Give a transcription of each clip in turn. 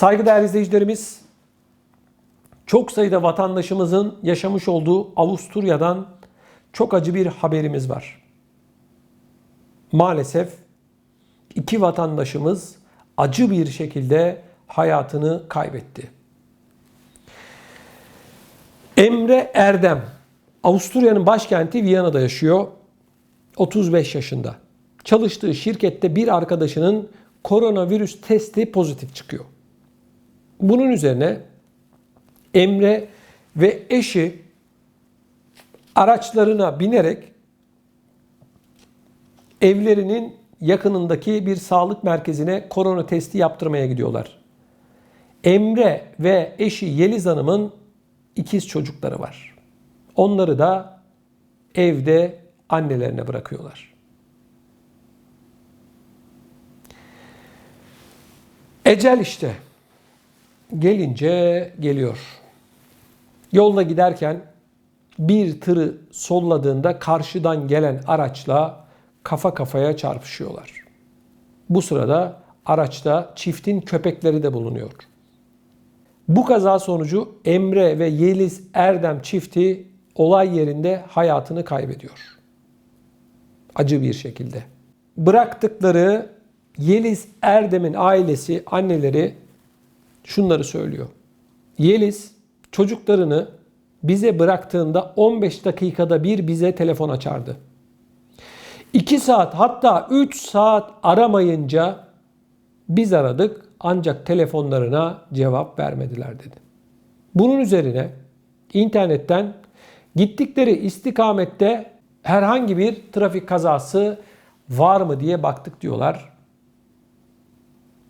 Saygıdeğer izleyicilerimiz, çok sayıda vatandaşımızın yaşamış olduğu Avusturya'dan çok acı bir haberimiz var. Maalesef iki vatandaşımız acı bir şekilde hayatını kaybetti. Emre Erdem, Avusturya'nın başkenti Viyana'da yaşıyor. 35 yaşında. Çalıştığı şirkette bir arkadaşının koronavirüs testi pozitif çıkıyor. Bunun üzerine Emre ve eşi araçlarına binerek evlerinin yakınındaki bir sağlık merkezine korona testi yaptırmaya gidiyorlar. Emre ve eşi Yeliz Hanım'ın ikiz çocukları var. Onları da evde annelerine bırakıyorlar. Ecel işte gelince geliyor. Yolda giderken bir tırı solladığında karşıdan gelen araçla kafa kafaya çarpışıyorlar. Bu sırada araçta çiftin köpekleri de bulunuyor. Bu kaza sonucu Emre ve Yeliz Erdem çifti olay yerinde hayatını kaybediyor. Acı bir şekilde. Bıraktıkları Yeliz Erdem'in ailesi, anneleri şunları söylüyor. Yeliz çocuklarını bize bıraktığında 15 dakikada bir bize telefon açardı. 2 saat hatta 3 saat aramayınca biz aradık ancak telefonlarına cevap vermediler dedi. Bunun üzerine internetten gittikleri istikamette herhangi bir trafik kazası var mı diye baktık diyorlar.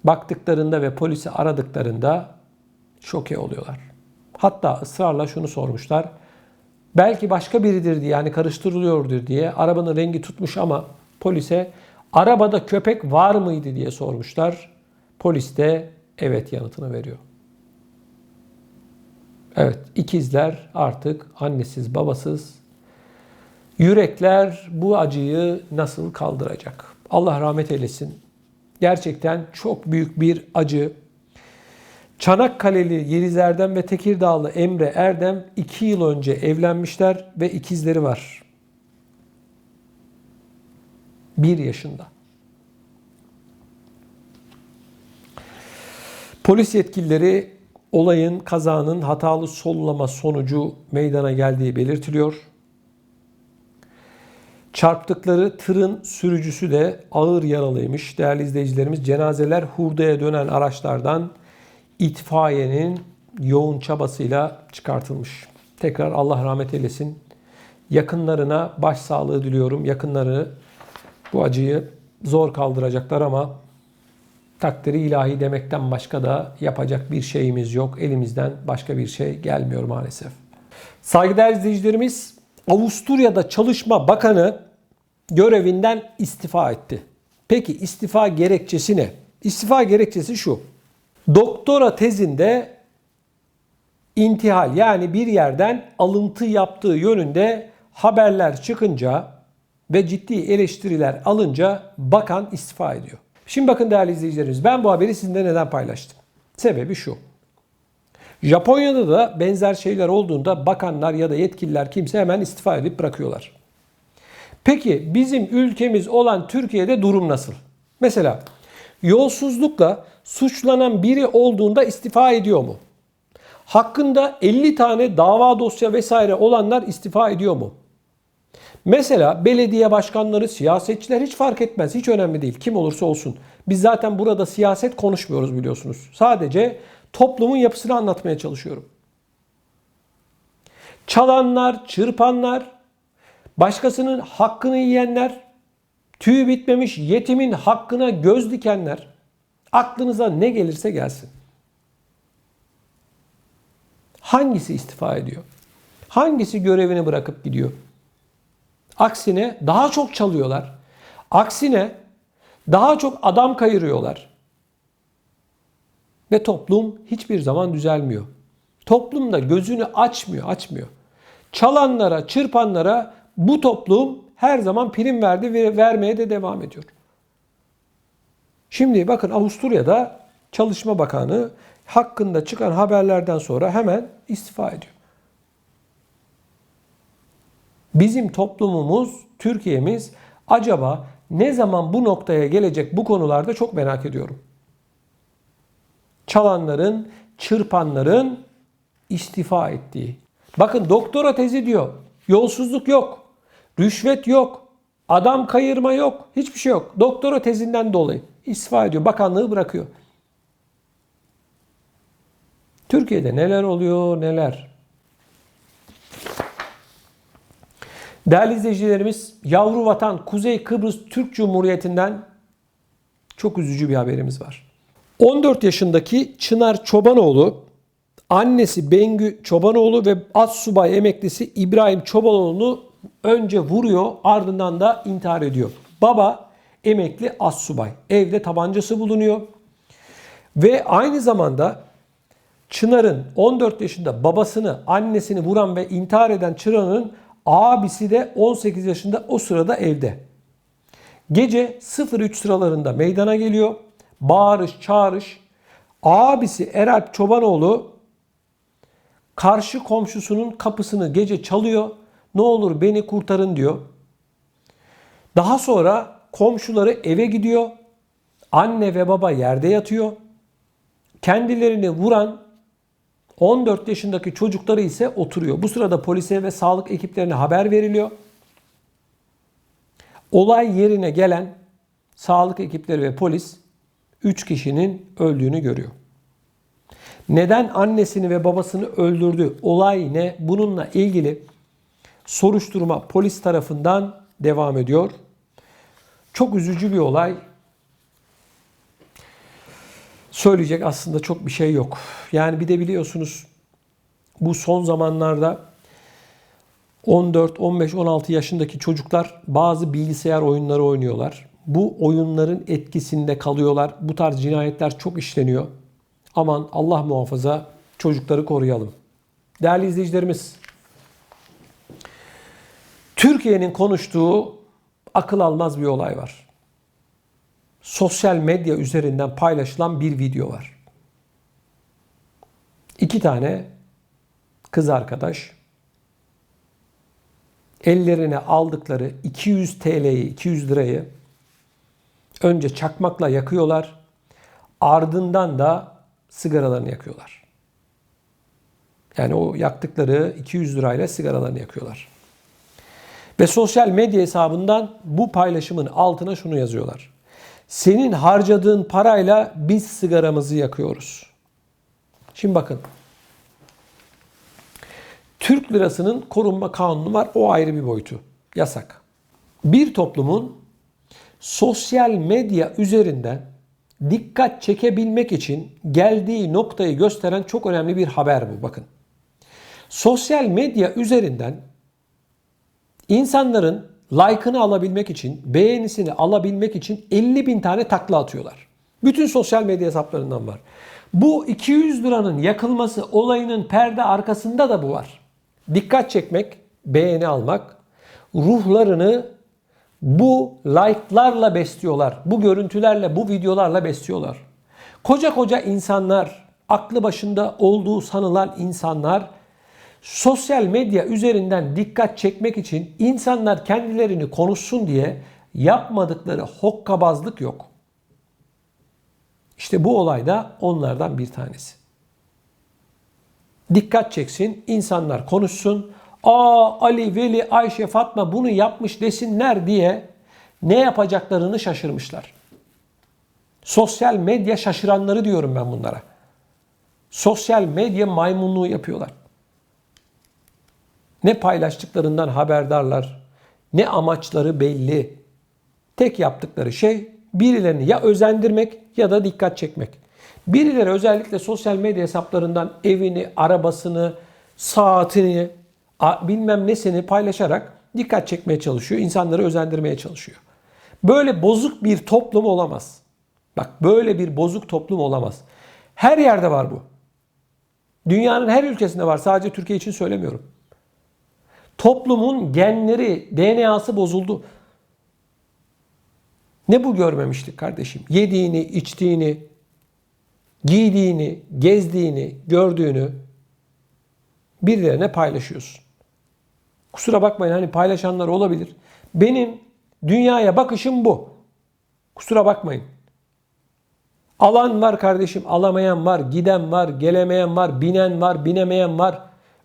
Baktıklarında ve polisi aradıklarında şoke oluyorlar. Hatta ısrarla şunu sormuşlar. Belki başka biridir diye yani karıştırılıyordur diye arabanın rengi tutmuş ama polise arabada köpek var mıydı diye sormuşlar. Polis de evet yanıtını veriyor. Evet ikizler artık annesiz babasız. Yürekler bu acıyı nasıl kaldıracak? Allah rahmet eylesin. Gerçekten çok büyük bir acı. Çanakkale'li Yeliz Erdem ve Tekirdağlı Emre Erdem 2 yıl önce evlenmişler ve ikizleri var. 1 yaşında. Polis yetkilileri olayın kazanın hatalı sollama sonucu meydana geldiği belirtiliyor. Çarptıkları tırın sürücüsü de ağır yaralıymış. Değerli izleyicilerimiz cenazeler hurdaya dönen araçlardan itfaiyenin yoğun çabasıyla çıkartılmış. Tekrar Allah rahmet eylesin. Yakınlarına başsağlığı diliyorum. Yakınları bu acıyı zor kaldıracaklar ama takdiri ilahi demekten başka da yapacak bir şeyimiz yok. Elimizden başka bir şey gelmiyor maalesef. Saygıdeğer izleyicilerimiz, Avusturya'da Çalışma Bakanı görevinden istifa etti. Peki istifa gerekçesi ne? İstifa gerekçesi şu. Doktora tezinde intihal yani bir yerden alıntı yaptığı yönünde haberler çıkınca ve ciddi eleştiriler alınca bakan istifa ediyor. Şimdi bakın değerli izleyicilerimiz ben bu haberi sizinle neden paylaştım? Sebebi şu. Japonya'da da benzer şeyler olduğunda bakanlar ya da yetkililer kimse hemen istifa edip bırakıyorlar. Peki bizim ülkemiz olan Türkiye'de durum nasıl? Mesela yolsuzlukla suçlanan biri olduğunda istifa ediyor mu? Hakkında 50 tane dava dosya vesaire olanlar istifa ediyor mu? Mesela belediye başkanları, siyasetçiler hiç fark etmez. Hiç önemli değil. Kim olursa olsun. Biz zaten burada siyaset konuşmuyoruz biliyorsunuz. Sadece toplumun yapısını anlatmaya çalışıyorum. Çalanlar, çırpanlar, başkasının hakkını yiyenler, tüyü bitmemiş yetimin hakkına göz dikenler, aklınıza ne gelirse gelsin. Hangisi istifa ediyor? Hangisi görevini bırakıp gidiyor? Aksine daha çok çalıyorlar. Aksine daha çok adam kayırıyorlar. Ve toplum hiçbir zaman düzelmiyor. Toplum da gözünü açmıyor, açmıyor. Çalanlara, çırpanlara bu toplum her zaman prim verdi ve vermeye de devam ediyor. Şimdi bakın Avusturya'da Çalışma Bakanı hakkında çıkan haberlerden sonra hemen istifa ediyor. Bizim toplumumuz, Türkiye'miz acaba ne zaman bu noktaya gelecek bu konularda çok merak ediyorum. Çalanların, çırpanların istifa ettiği. Bakın doktora tezi diyor. Yolsuzluk yok. Rüşvet yok. Adam kayırma yok. Hiçbir şey yok. Doktora tezinden dolayı istifa ediyor. Bakanlığı bırakıyor. Türkiye'de neler oluyor neler. Değerli izleyicilerimiz, yavru vatan Kuzey Kıbrıs Türk Cumhuriyeti'nden çok üzücü bir haberimiz var. 14 yaşındaki Çınar Çobanoğlu, annesi Bengü Çobanoğlu ve Assubay emeklisi İbrahim Çobanoğlu'nu önce vuruyor ardından da intihar ediyor. Baba emekli Assubay. Evde tabancası bulunuyor. Ve aynı zamanda Çınar'ın 14 yaşında babasını, annesini vuran ve intihar eden Çınar'ın abisi de 18 yaşında o sırada evde. Gece 03 sıralarında meydana geliyor. Bağırış, çağırış. Abisi Eralp Çobanoğlu karşı komşusunun kapısını gece çalıyor. Ne olur beni kurtarın diyor. Daha sonra komşuları eve gidiyor. Anne ve baba yerde yatıyor. Kendilerini vuran 14 yaşındaki çocukları ise oturuyor. Bu sırada polise ve sağlık ekiplerine haber veriliyor. Olay yerine gelen sağlık ekipleri ve polis 3 kişinin öldüğünü görüyor. Neden annesini ve babasını öldürdü? Olay ne? Bununla ilgili soruşturma polis tarafından devam ediyor. Çok üzücü bir olay. Söyleyecek aslında çok bir şey yok. Yani bir de biliyorsunuz bu son zamanlarda 14, 15, 16 yaşındaki çocuklar bazı bilgisayar oyunları oynuyorlar. Bu oyunların etkisinde kalıyorlar. Bu tarz cinayetler çok işleniyor. Aman Allah muhafaza çocukları koruyalım. Değerli izleyicilerimiz, Türkiye'nin konuştuğu akıl almaz bir olay var. Sosyal medya üzerinden paylaşılan bir video var. İki tane kız arkadaş ellerine aldıkları 200 TL'yi, 200 lirayı önce çakmakla yakıyorlar. Ardından da sigaralarını yakıyorlar. Yani o yaktıkları 200 lirayla sigaralarını yakıyorlar. Ve sosyal medya hesabından bu paylaşımın altına şunu yazıyorlar. Senin harcadığın parayla biz sigaramızı yakıyoruz. Şimdi bakın. Türk lirasının korunma kanunu var. O ayrı bir boyutu. Yasak. Bir toplumun sosyal medya üzerinden dikkat çekebilmek için geldiği noktayı gösteren çok önemli bir haber bu. Bakın. Sosyal medya üzerinden insanların like'ını alabilmek için, beğenisini alabilmek için 50 bin tane takla atıyorlar. Bütün sosyal medya hesaplarından var. Bu 200 liranın yakılması olayının perde arkasında da bu var. Dikkat çekmek, beğeni almak, ruhlarını bu like'larla besliyorlar. Bu görüntülerle, bu videolarla besliyorlar. Koca koca insanlar, aklı başında olduğu sanılan insanlar sosyal medya üzerinden dikkat çekmek için insanlar kendilerini konuşsun diye yapmadıkları hokkabazlık yok. İşte bu olay da onlardan bir tanesi. Dikkat çeksin, insanlar konuşsun. Aa Ali, Veli, Ayşe, Fatma bunu yapmış desinler diye ne yapacaklarını şaşırmışlar. Sosyal medya şaşıranları diyorum ben bunlara. Sosyal medya maymunluğu yapıyorlar. Ne paylaştıklarından haberdarlar, ne amaçları belli. Tek yaptıkları şey birilerini ya özendirmek ya da dikkat çekmek. Birileri özellikle sosyal medya hesaplarından evini, arabasını, saatini, bilmem nesini paylaşarak dikkat çekmeye çalışıyor. insanları özendirmeye çalışıyor. Böyle bozuk bir toplum olamaz. Bak böyle bir bozuk toplum olamaz. Her yerde var bu. Dünyanın her ülkesinde var. Sadece Türkiye için söylemiyorum. Toplumun genleri, DNA'sı bozuldu. Ne bu görmemiştik kardeşim? Yediğini, içtiğini, giydiğini, gezdiğini, gördüğünü birilerine paylaşıyorsun. Kusura bakmayın hani paylaşanlar olabilir. Benim dünyaya bakışım bu. Kusura bakmayın. Alan var kardeşim, alamayan var, giden var, gelemeyen var, binen var, binemeyen var,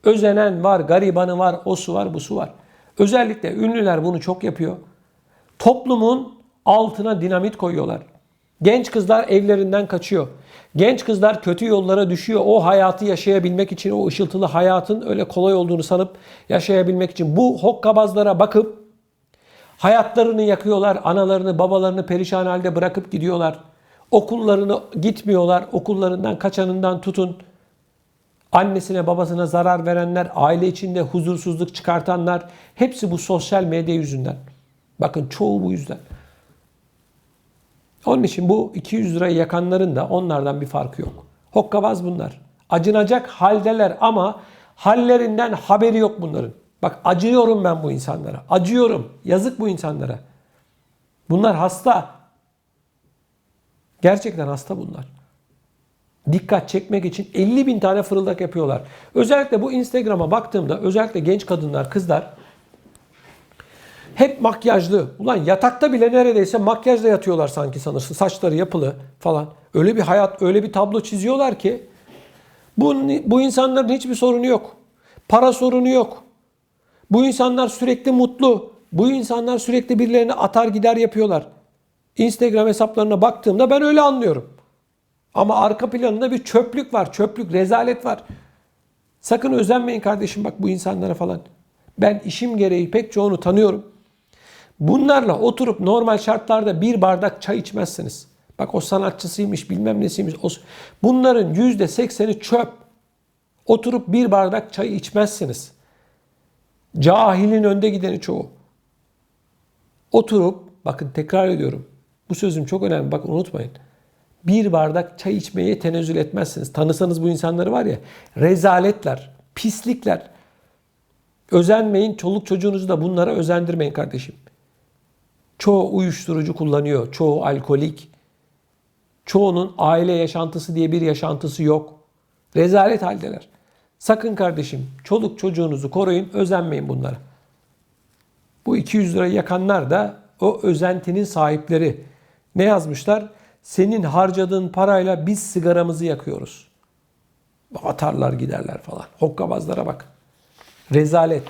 özenen var, garibanı var, osu var, busu var. Özellikle ünlüler bunu çok yapıyor. Toplumun altına dinamit koyuyorlar. Genç kızlar evlerinden kaçıyor. Genç kızlar kötü yollara düşüyor. O hayatı yaşayabilmek için, o ışıltılı hayatın öyle kolay olduğunu sanıp yaşayabilmek için. Bu hokkabazlara bakıp hayatlarını yakıyorlar. Analarını, babalarını perişan halde bırakıp gidiyorlar. Okullarını gitmiyorlar. Okullarından kaçanından tutun. Annesine babasına zarar verenler, aile içinde huzursuzluk çıkartanlar hepsi bu sosyal medya yüzünden. Bakın çoğu bu yüzden. Onun için bu 200 lirayı yakanların da onlardan bir farkı yok. Hokkabaz bunlar. Acınacak haldeler ama hallerinden haberi yok bunların. Bak acıyorum ben bu insanlara. Acıyorum. Yazık bu insanlara. Bunlar hasta. Gerçekten hasta bunlar. Dikkat çekmek için 50 bin tane fırıldak yapıyorlar. Özellikle bu Instagram'a baktığımda özellikle genç kadınlar, kızlar hep makyajlı. Ulan yatakta bile neredeyse makyajla yatıyorlar sanki sanırsın. Saçları yapılı falan. Öyle bir hayat, öyle bir tablo çiziyorlar ki bu, bu insanların hiçbir sorunu yok. Para sorunu yok. Bu insanlar sürekli mutlu. Bu insanlar sürekli birilerine atar gider yapıyorlar. Instagram hesaplarına baktığımda ben öyle anlıyorum. Ama arka planında bir çöplük var. Çöplük, rezalet var. Sakın özenmeyin kardeşim bak bu insanlara falan. Ben işim gereği pek çoğunu tanıyorum. Bunlarla oturup normal şartlarda bir bardak çay içmezsiniz. Bak o sanatçısıymış bilmem nesiymiş. Bunların yüzde sekseni çöp. Oturup bir bardak çay içmezsiniz. Cahilin önde gideni çoğu. Oturup, bakın tekrar ediyorum. Bu sözüm çok önemli. Bakın unutmayın. Bir bardak çay içmeye tenezzül etmezsiniz. Tanısanız bu insanları var ya, rezaletler, pislikler. Özenmeyin, çoluk çocuğunuzu da bunlara özendirmeyin kardeşim. Çoğu uyuşturucu kullanıyor, çoğu alkolik. Çoğunun aile yaşantısı diye bir yaşantısı yok. Rezalet haldeler. Sakın kardeşim çoluk çocuğunuzu koruyun, özenmeyin bunlara. Bu 200 lira yakanlar da o özentinin sahipleri. Ne yazmışlar? Senin harcadığın parayla biz sigaramızı yakıyoruz. Atarlar giderler falan. Hokkabazlara bak. Rezalet.